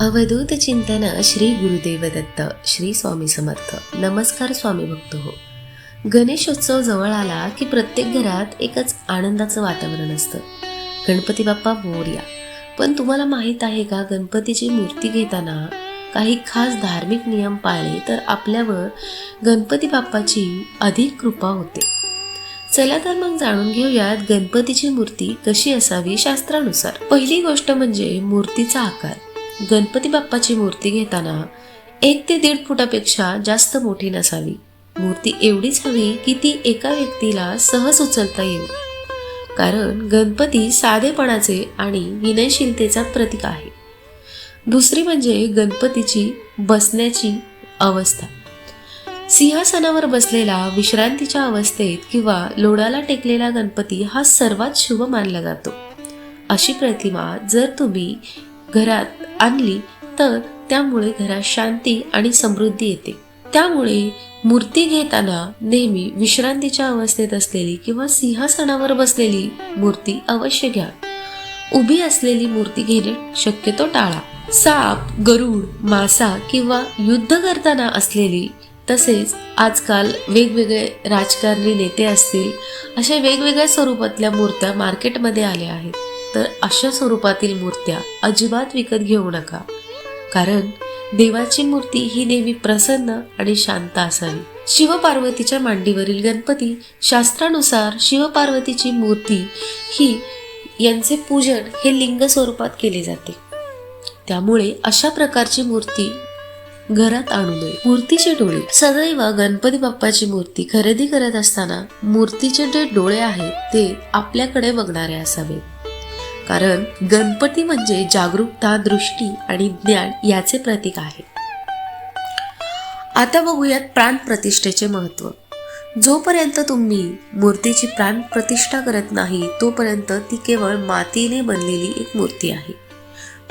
अवधूत चिंतन श्री गुरुदेव दत्त श्री स्वामी समर्थ. नमस्कार स्वामी भक्त हो गणेशोत्सव जवळ आला की प्रत्येक घरात एकच आनंदाचं वातावरण असतं. गणपती बाप्पा मोरया पण तुम्हाला माहीत आहे का गणपतीची मूर्ती घेताना काही खास धार्मिक नियम पाळले तर आपल्यावर गणपती बाप्पाची अधिक कृपा होते. चला तर मग जाणून घेऊयात गणपतीची मूर्ती कशी असावी शास्त्रानुसार. पहिली गोष्ट म्हणजे मूर्तीचा आकार. गणपती बाप्पाची मूर्ती घेताना एक ते दीड फुटापेक्षा जास्त मोठी नसावी. मूर्ती एवढीच हवी की ती एका व्यक्तीला सहज उचलता येईल. कारण गणपती साधेपणाचे आणि विनयशीलतेचा प्रतीक आहे. दुसरी म्हणजे गणपतीची बसण्याची अवस्था. सिंहासनावर बसलेला विश्रांतीच्या अवस्थेत किंवा लोडाला टेकलेला गणपती हा सर्वात शुभ मानला जातो. अशी प्रतिमा जर तुम्ही घरात आणली तर त्यामुळे घरात शांती आणि समृद्धी येते. त्यामुळे मूर्ती घेताना नेहमी विश्रांतीच्या अवस्थेत असलेली किंवा सिंहासनावर बसलेली मूर्ती अवश्य घ्या. उभी असलेली मूर्ती घेणे शक्यतो टाळा. साप गरुड मासा किंवा युद्ध करताना असलेली तसेच आजकाल वेगवेगळे राजकारणी नेते असतील अशा वेगवेगळ्या स्वरूपातल्या मूर्त्या मार्केटमध्ये आल्या आहेत. तर अशा स्वरूपातील मूर्त्या अजिबात विकत घेऊ नका. कारण देवाची मूर्ती ही नेहमी प्रसन्न आणि शांत असावी. शिवपार्वतीच्या मांडीवरील गणपती शास्त्रानुसार शिवपार्वतीची मूर्ती ही यांचे पूजन हे लिंग स्वरूपात केले जाते. त्यामुळे अशा प्रकारची मूर्ती घरात आणू नये. मूर्तीचे डोळे. सदैव गणपती बाप्पाची मूर्ती खरेदी करत असताना मूर्तीचे जे डोळे आहेत ते आपल्याकडे बघणारे असावेत. कारण गणपती म्हणजे जागरूकता दृष्टी आणि ज्ञान याचे प्रतीक आहे. आता बघूयात प्राण प्रतिष्ठेचे महत्त्व. जोपर्यंत तुम्ही मूर्तीची प्राण प्रतिष्ठा करत नाही तोपर्यंत ती केवळ मातीने बनलेली एक मूर्ती आहे.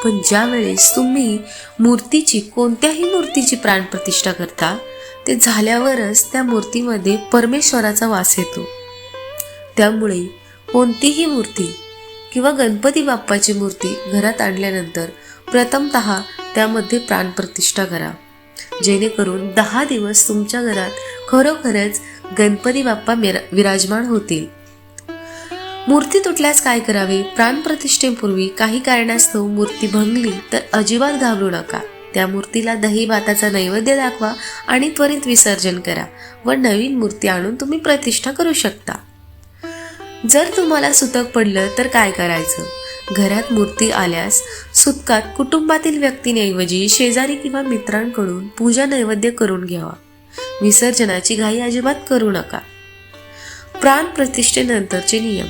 पण ज्यावेळेस तुम्ही मूर्तीची कोणत्याही मूर्तीची प्राण प्रतिष्ठा करता ते झाल्यावरच त्या मूर्तीमध्ये परमेश्वराचा वास येतो. त्यामुळे कोणतीही मूर्ती किंवा गणपती बाप्पाची मूर्ती घरात आणल्यानंतर प्रथमत त्यामध्ये प्राणप्रतिष्ठा करा. जेणेकरून दहा दिवस तुमच्या घरात खरोखरच गणपती बाप्पा विराजमान होतील. मूर्ती तुटल्यास काय करावे? प्राणप्रतिष्ठेपूर्वी काही कारणास्तव मूर्ती भंगली तर अजिबात घाबरू नका. त्या मूर्तीला दही भाताचा नैवेद्य दाखवा आणि त्वरित विसर्जन करा व नवीन मूर्ती आणून तुम्ही प्रतिष्ठा करू शकता. जर तुम्हाला सुतक पडलं तर काय करायचं? घरात मूर्ती आल्यास सुतकात कुटुंबातील व्यक्तींऐवजी शेजारी किंवा मित्रांकडून पूजा नैवेद्य करून घ्यावा. विसर्जनाची घाई अजिबात करू नका. प्राण प्रतिष्ठेनंतरचे नियम.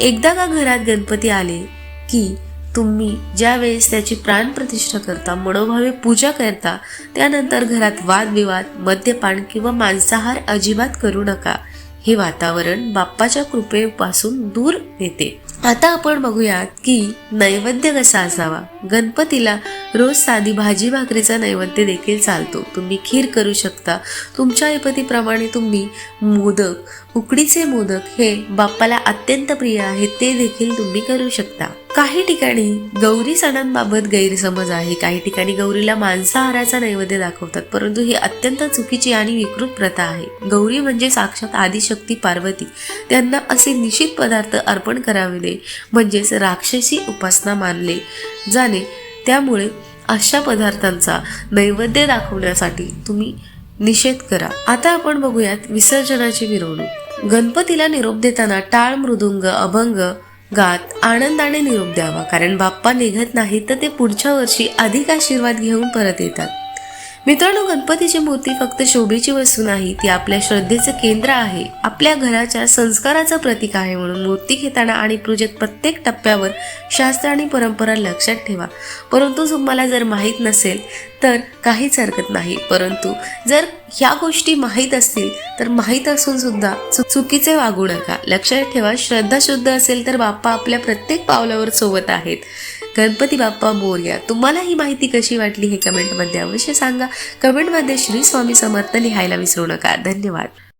एकदा का घरात गणपती आले की तुम्ही ज्या वेळेस त्याची प्राण प्रतिष्ठा करता मनोभावे पूजा करता त्यानंतर घरात वादविवाद मद्यपान किंवा मांसाहार अजिबात करू नका. हे वातावरण बाप्पाच्या कृपेपासून दूर नेते. आता आपण बघूयात की नैवेद्य कसा असावा? गणपतीला रोज साधी भाजी भाकरीचा नैवेद्य देखील चालतो. तुम्ही खीर करू शकता. तुमच्या ऐपतीप्रमाणे तुम्ही मोदक उकडीचे मोदक हे बाप्पाला अत्यंत प्रिय आहे ते देखील तुम्ही करू शकता. काही ठिकाणी गौरी सणांबाबत गैरसमज आहे. काही ठिकाणी गौरीला मांसाहाराचा नैवेद्य दाखवतात परंतु ही अत्यंत चुकीची आणि विकृत प्रथा आहे. गौरी म्हणजे साक्षात आदिशक्ती पार्वती. त्यांना असे निश्चित पदार्थ अर्पण करावे नये म्हणजेच राक्षसी उपासना मानले जाणे. त्यामुळे अशा पदार्थांचा नैवेद्य दाखवण्यासाठी तुम्ही निषेध करा. आता आपण बघूयात विसर्जनाची मिरवणूक. गणपतीला निरोप देताना टाळ मृदुंग अभंग गात आनंदाने निरोप द्यावा. कारण बाप्पा निघत नाही तर ते पुढच्या वर्षी अधिक आशीर्वाद घेऊन परत येतात. मित्रांनो गणपतीची मूर्ती फक्त शोभेची वस्तू नाही ती आपल्या श्रद्धेचं केंद्र आहे. आपल्या घराच्या संस्काराचं प्रतीक आहे म्हणून मूर्ती घेताना आणि पूजेत प्रत्येक टप्प्यावर शास्त्र आणि परंपरा लक्षात ठेवा. परंतु तुम्हाला जर माहीत नसेल तर काहीच हरकत नाही. परंतु जर ह्या गोष्टी माहीत असतील तर माहीत असून सुद्धा चुकीचे वागू नका. लक्षात ठेवा श्रद्धा शुद्ध असेल तर बाप्पा आपल्या प्रत्येक पावलावर सोबत आहेत. गणपती बाप्पा मोरया. तुम्हाला ही माहिती कशी वाटली हे कमेंटमध्ये अवश्य सांगा. कमेंटमध्ये श्री स्वामी समर्थ लिहायला विसरू नका. धन्यवाद.